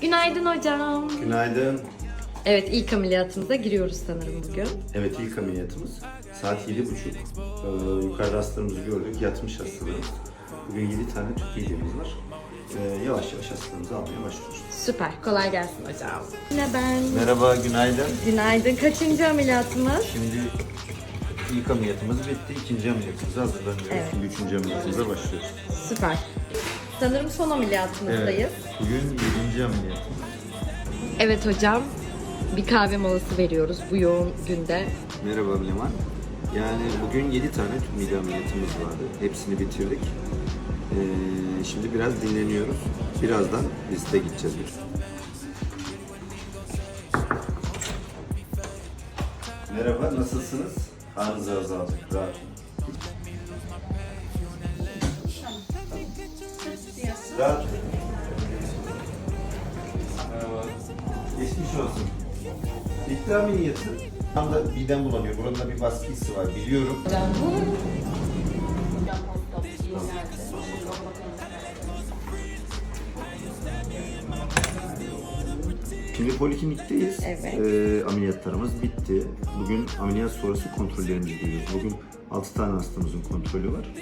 Günaydın hocam. Günaydın. Evet ilk ameliyatımıza giriyoruz sanırım bugün. Evet ilk ameliyatımız saat yedi buçuk. Ee, yukarıda hastalarımızı gördük. Yatmış hastalarımız. Bugün 7 tane tüp midemiz var. Ee, yavaş yavaş hastalarımızı almaya başlıyoruz. Süper. Kolay gelsin hocam. Yine ben. Merhaba, günaydın. Günaydın. Kaçıncı ameliyatımız? Şimdi ilk ameliyatımız bitti. İkinci ameliyatımıza hazırlanıyoruz. Evet. Şimdi üçüncü ameliyatımıza başlıyoruz. Süper. Sanırım son ameliyatımızdayız. Bugün yedinci ameliyatımız. Evet hocam. Bir kahve molası veriyoruz bu yoğun günde. Merhaba Leman. Yani bugün 7 tane tüp mide ameliyatımız vardı. Hepsini bitirdik. Ee, şimdi biraz dinleniyoruz. Birazdan liste gideceğiz. Merhaba, nasılsınız? Karnınızı azaldık, rahat Rahat. Merhaba. Geçmiş olsun. Bitti ameliyatı. Tam da midem bulanıyor. Burada bir baskı hissi var biliyorum. Şimdi poliklinikteyiz. Evet. Ee, ameliyatlarımız bitti. Bugün ameliyat sonrası kontrollerimizi görüyoruz. Bugün 6 tane hastamızın kontrolü var.